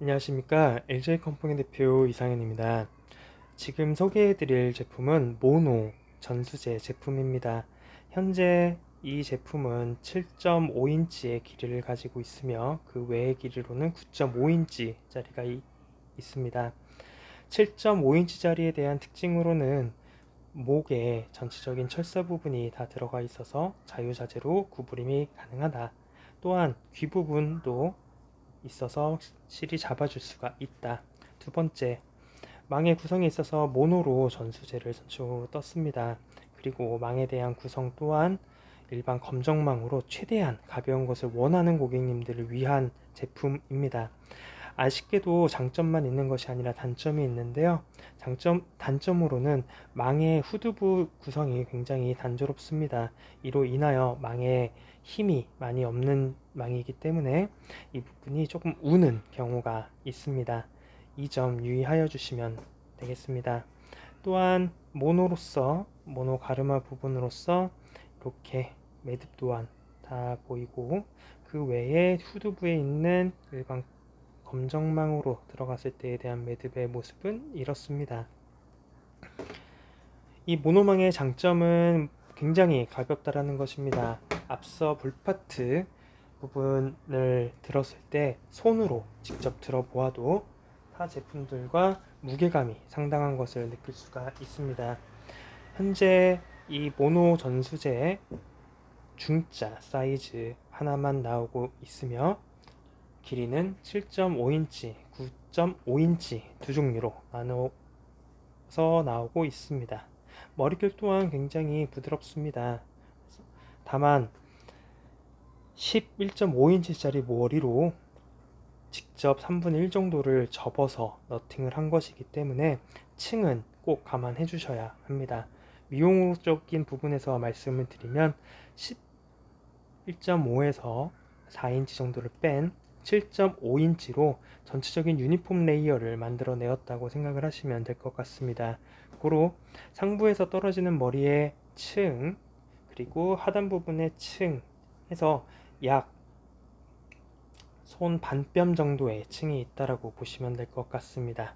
안녕하십니까 LG 컴퍼니 대표 이상현입니다. 지금 소개해드릴 제품은 모노 전수제 제품입니다. 현재 이 제품은 7.5인치의 길이를 가지고 있으며 그 외의 길이로는 9.5인치 짜리가 있습니다. 7.5인치 짜리에 대한 특징으로는 목에 전체적인 철사 부분이 다 들어가 있어서 자유자재로 구부림이 가능하다. 또한 귀 부분도 있어서 실이 잡아줄 수가 있다. 두 번째, 망의 구성에 있어서 모노로 전수제를 전적으로 떴습니다. 그리고 망에 대한 구성 또한 일반 검정망으로 최대한 가벼운 것을 원하는 고객님들을 위한 제품입니다. 아쉽게도 장점만 있는 것이 아니라 단점이 있는데요. 장점, 단점으로는 망의 후두부 구성이 굉장히 단조롭습니다. 이로 인하여 망에 힘이 많이 없는 망이기 때문에 이 부분이 조금 우는 경우가 있습니다. 이 점 유의하여 주시면 되겠습니다. 또한 모노로서 모노 가르마 부분으로서 이렇게 매듭 또한 다 보이고 그 외에 후두부에 있는 일반 검정망으로 들어갔을 때에 대한 매듭의 모습은 이렇습니다. 이 모노망의 장점은 굉장히 가볍다라는 것입니다. 앞서 불파트 부분을 들었을 때 손으로 직접 들어보아도 타 제품들과 무게감이 상당한 것을 느낄 수가 있습니다. 현재 이 모노 전수제 중자 사이즈 하나만 나오고 있으며 길이는 7.5인치, 9.5인치 두 종류로 나눠서 나오고 있습니다. 머리결 또한 굉장히 부드럽습니다. 다만 11.5인치짜리 머리로 직접 3분의 1 정도를 접어서 너팅을 한 것이기 때문에 층은 꼭 감안해 주셔야 합니다. 미용적인 부분에서 말씀을 드리면 11.5에서 4인치 정도를 뺀 7.5인치로 전체적인 유니폼 레이어를 만들어 내었다고 생각을 하시면 될 것 같습니다. 고로 상부에서 떨어지는 머리의 층 그리고 하단 부분의 층 해서 약 손 반뼘 정도의 층이 있다라고 보시면 될 것 같습니다.